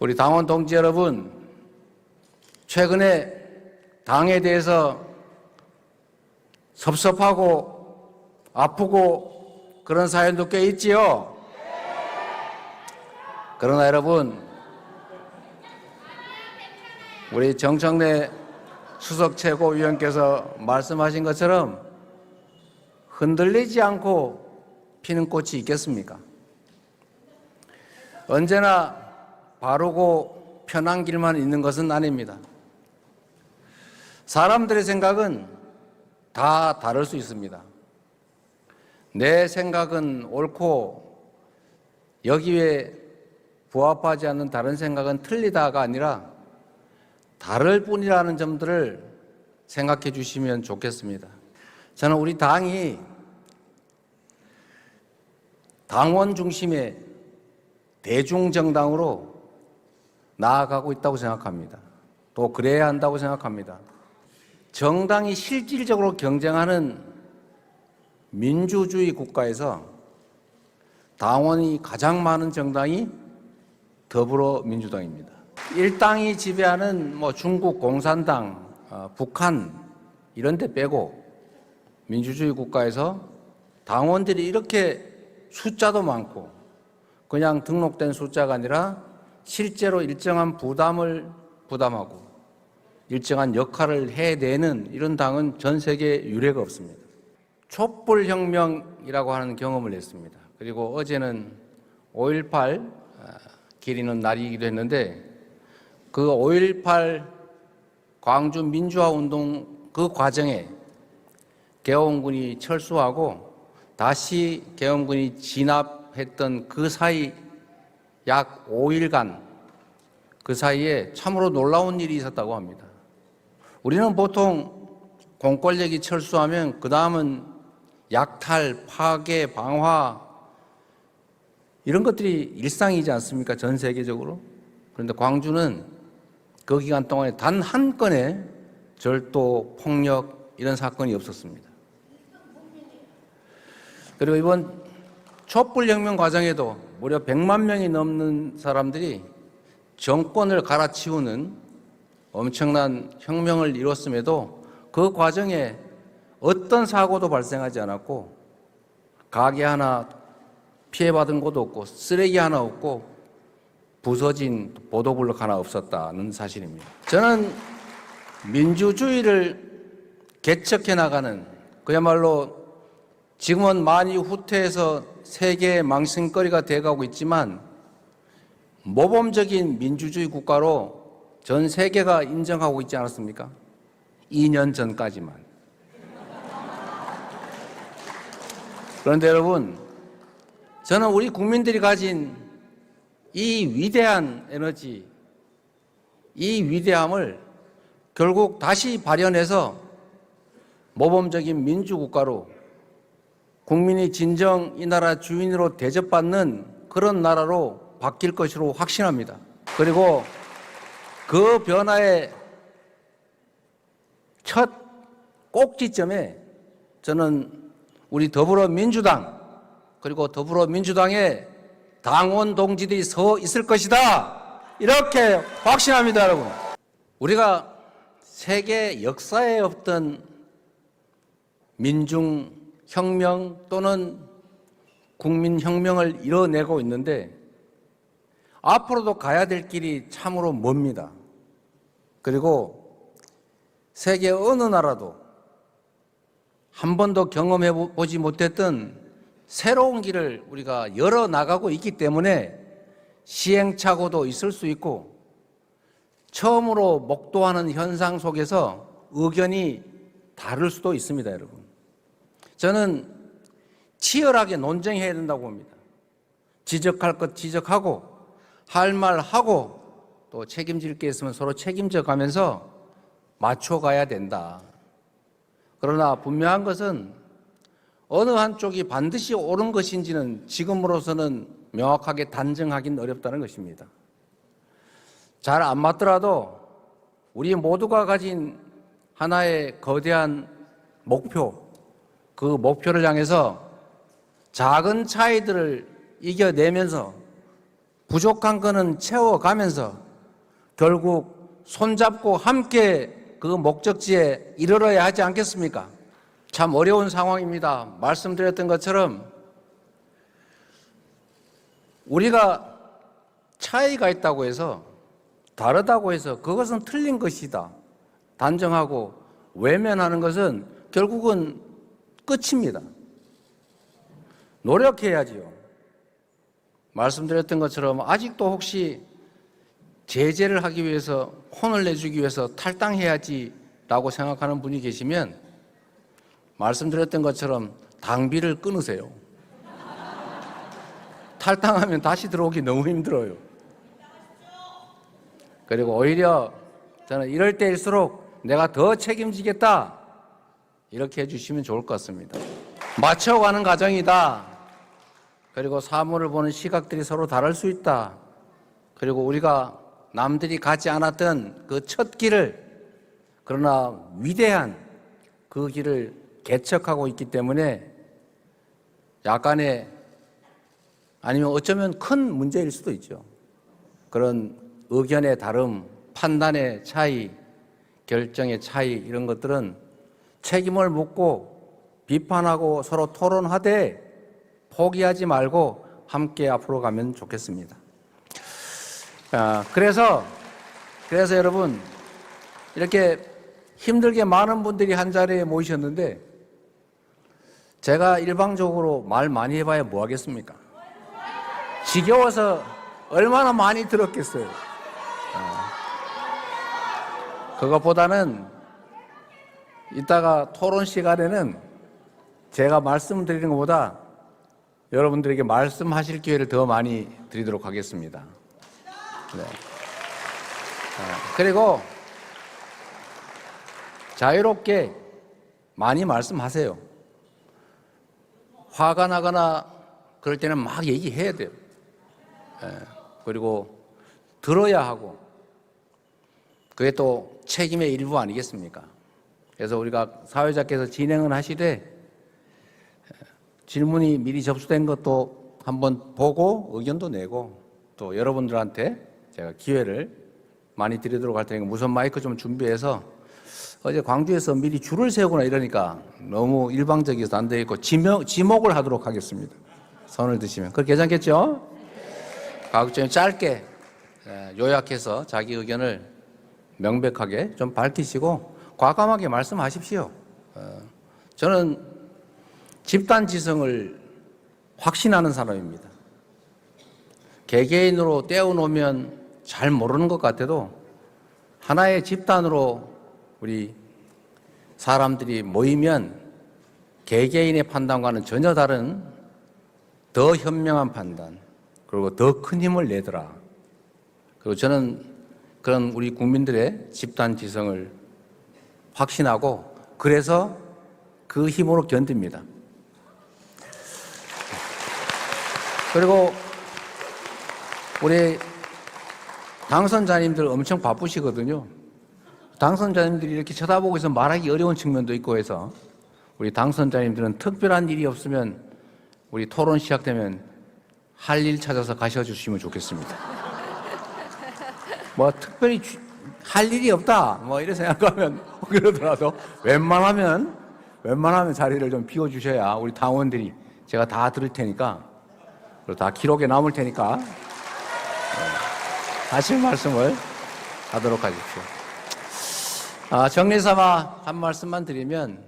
우리 당원 동지 여러분, 최근에 당에 대해서 섭섭하고 아프고 그런 사연도 꽤 있지요. 그러나 여러분, 우리 정청래 수석 최고위원께서 말씀하신 것처럼 흔들리지 않고 피는 꽃이 있겠습니까? 언제나 바르고 편한 길만 있는 것은 아닙니다. 사람들의 생각은 다 다를 수 있습니다. 내 생각은 옳고 여기에 부합하지 않는 다른 생각은 틀리다가 아니라 다를 뿐이라는 점들을 생각해 주시면 좋겠습니다. 저는 우리 당이 당원 중심의 대중정당으로 나아가고 있다고 생각합니다. 또 그래야 한다고 생각합니다. 정당이 실질적으로 경쟁하는 민주주의 국가에서 당원이 가장 많은 정당이 더불어민주당입니다. 일당이 지배하는 뭐 중국 공산당, 어, 북한 이런 데 빼고 민주주의 국가에서 당원들이 이렇게 숫자도 많고 그냥 등록된 숫자가 아니라 실제로 일정한 부담을 부담하고 일정한 역할을 해내는 이런 당은 전 세계에 유례가 없습니다. 촛불 혁명이라고 하는 경험을 했습니다. 그리고 어제는 5.18 아, 기리는 날이기도 했는데 그 5.18 광주 민주화 운동 그 과정에 개헌군이 철수하고 다시 개헌군이 진압했던 그 사이 약 5일간 그 사이에 참으로 놀라운 일이 있었다고 합니다. 우리는 보통 공권력이 철수하면 그 다음은 약탈, 파괴, 방화 이런 것들이 일상이지 않습니까? 전 세계적으로. 그런데 광주는 그 기간 동안에 단 한 건의 절도, 폭력 이런 사건이 없었습니다. 그리고 이번 촛불혁명 과정에도 무려 100만 명이 넘는 사람들이 정권을 갈아치우는 엄청난 혁명을 이뤘음에도 그 과정에 어떤 사고도 발생하지 않았고 가게 하나 피해받은 곳도 없고 쓰레기 하나 없고 부서진 보도블록 하나 없었다는 사실입니다. 저는 민주주의를 개척해 나가는 그야말로 지금은 많이 후퇴해서 세계의 망신거리가 돼가고 있지만 모범적인 민주주의 국가로 전 세계가 인정하고 있지 않았습니까? 2년 전까지만. 그런데 여러분, 저는 우리 국민들이 가진 이 위대한 에너지, 이 위대함을 결국 다시 발현해서 모범적인 민주국가로 국민이 진정 이 나라 주인으로 대접받는 그런 나라로 바뀔 것으로 확신합니다. 그리고 그 변화의 첫 꼭지점에 저는 우리 더불어민주당 그리고 더불어민주당의 당원 동지들이 서 있을 것이다. 이렇게 확신합니다, 여러분. 우리가 세계 역사에 없던 민중 혁명 또는 국민 혁명을 이뤄내고 있는데 앞으로도 가야 될 길이 참으로 멉니다. 그리고 세계 어느 나라도 한 번도 경험해 보지 못했던 새로운 길을 우리가 열어 나가고 있기 때문에 시행착오도 있을 수 있고 처음으로 목도하는 현상 속에서 의견이 다를 수도 있습니다, 여러분. 저는 치열하게 논쟁해야 된다고 봅니다. 지적할 것 지적하고 할 말 하고 또 책임질 게 있으면 서로 책임져 가면서 맞춰 가야 된다. 그러나 분명한 것은 어느 한쪽이 반드시 옳은 것인지는 지금으로서는 명확하게 단정하기는 어렵다는 것입니다. 잘 안 맞더라도 우리 모두가 가진 하나의 거대한 목표, 그 목표를 향해서 작은 차이들을 이겨내면서 부족한 거는 채워가면서 결국 손잡고 함께 그 목적지에 이르러야 하지 않겠습니까? 참 어려운 상황입니다. 말씀드렸던 것처럼 우리가 차이가 있다고 해서 다르다고 해서 그것은 틀린 것이다. 단정하고 외면하는 것은 결국은 끝입니다. 노력해야지요. 말씀드렸던 것처럼 아직도 혹시 제재를 하기 위해서 혼을 내주기 위해서 탈당해야지라고 생각하는 분이 계시면 말씀드렸던 것처럼 당비를 끊으세요. 탈당하면 다시 들어오기 너무 힘들어요. 그리고 오히려 저는 이럴 때일수록 내가 더 책임지겠다. 이렇게 해주시면 좋을 것 같습니다. 맞춰가는 과정이다. 그리고 사물을 보는 시각들이 서로 다를 수 있다. 그리고 우리가 남들이 가지 않았던 그 첫 길을 그러나 위대한 그 길을 개척하고 있기 때문에 약간의 아니면 어쩌면 큰 문제일 수도 있죠. 그런 의견의 다름, 판단의 차이, 결정의 차이 이런 것들은 책임을 묻고 비판하고 서로 토론하되 포기하지 말고 함께 앞으로 가면 좋겠습니다. 아, 그래서 그래서 여러분 이렇게 힘들게 많은 분들이 한 자리에 모이셨는데 제가 일방적으로 말 많이 해봐야 뭐 하겠습니까? 지겨워서 얼마나 많이 들었겠어요. 아, 그것보다는 이따가 토론 시간에는 제가 말씀드리는 것보다 여러분들에게 말씀하실 기회를 더 많이 드리도록 하겠습니다. 네. 아, 그리고 자유롭게 많이 말씀하세요. 화가 나거나 그럴 때는 막 얘기해야 돼요. 예, 그리고 들어야 하고 그게 또 책임의 일부 아니겠습니까? 그래서 우리가 사회자께서 진행을 하시되 예, 질문이 미리 접수된 것도 한번 보고 의견도 내고 또 여러분들한테 제가 기회를 많이 드리도록 할 테니까 무선 마이크 좀 준비해서 어제 광주에서 미리 줄을 세우거나 이러니까 너무 일방적이어서 안 되겠고 지목, 지목을 하도록 하겠습니다. 손을 드시면. 그렇게 괜찮겠죠? 가급적 짧게 예, 요약해서 자기 의견을 명백하게 좀 밝히시고 과감하게 말씀하십시오. 어, 저는 집단 지성을 확신하는 사람입니다. 개개인으로 떼어놓으면 잘 모르는 것 같아도 하나의 집단으로 우리 사람들이 모이면 개개인의 판단과는 전혀 다른 더 현명한 판단, 그리고 더 큰 힘을 내더라. 그리고 저는 그런 우리 국민들의 집단 지성을 확신하고 그래서 그 힘으로 견딥니다. 그리고 우리 당선자님들 엄청 바쁘시거든요. 당선자님들이 이렇게 쳐다보고 있어 말하기 어려운 측면도 있고 해서 우리 당선자님들은 특별한 일이 없으면 우리 토론 시작되면 할 일 찾아서 가셔 주시면 좋겠습니다. 뭐 특별히 주- 할 일이 없다 뭐 이런 생각하면 그러더라도 웬만하면 웬만하면 자리를 좀 비워 주셔야 우리 당원들이 제가 다 들을 테니까 그리고 다 기록에 남을 테니까 네, 하실 말씀을 하도록 하십시오. 아, 정리 삼아 한 말씀만 드리면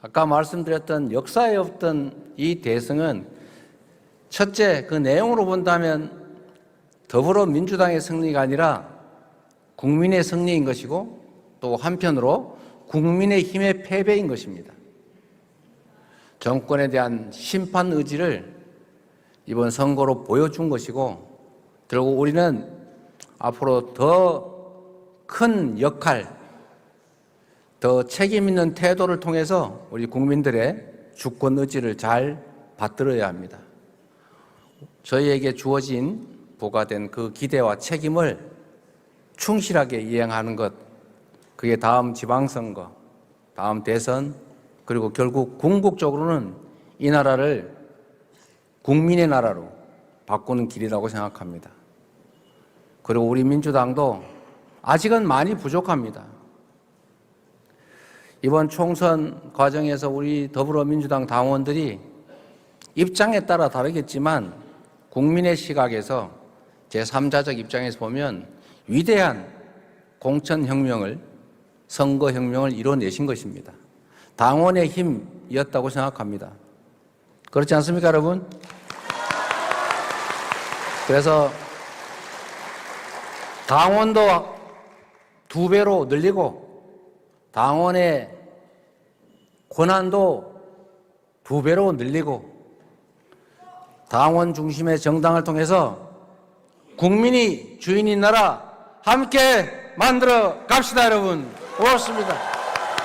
아까 말씀드렸던 역사에 없던 이 대승은 첫째 그 내용으로 본다면 더불어민주당의 승리가 아니라 국민의 승리인 것이고 또 한편으로 국민의 힘의 패배인 것입니다. 정권에 대한 심판 의지를 이번 선거로 보여준 것이고 결국 우리는 앞으로 더 큰 역할, 더 책임 있는 태도를 통해서 우리 국민들의 주권 의지를 잘 받들어야 합니다. 저희에게 주어진 부과된 그 기대와 책임을 충실하게 이행하는 것, 그게 다음 지방선거, 다음 대선, 그리고 결국 궁극적으로는 이 나라를 국민의 나라로 바꾸는 길이라고 생각합니다. 그리고 우리 민주당도 아직은 많이 부족합니다. 이번 총선 과정에서 우리 더불어민주당 당원들이 입장에 따라 다르겠지만 국민의 시각에서 제3자적 입장에서 보면 위대한 공천혁명을 선거혁명을 이뤄내신 것입니다. 당원의 힘이었다고 생각합니다. 그렇지 않습니까, 여러분? 그래서 당원도 두 배로 늘리고 당원의 권한도 두 배로 늘리고 당원 중심의 정당을 통해서 국민이 주인인 나라 함께 만들어 갑시다, 여러분. 고맙습니다.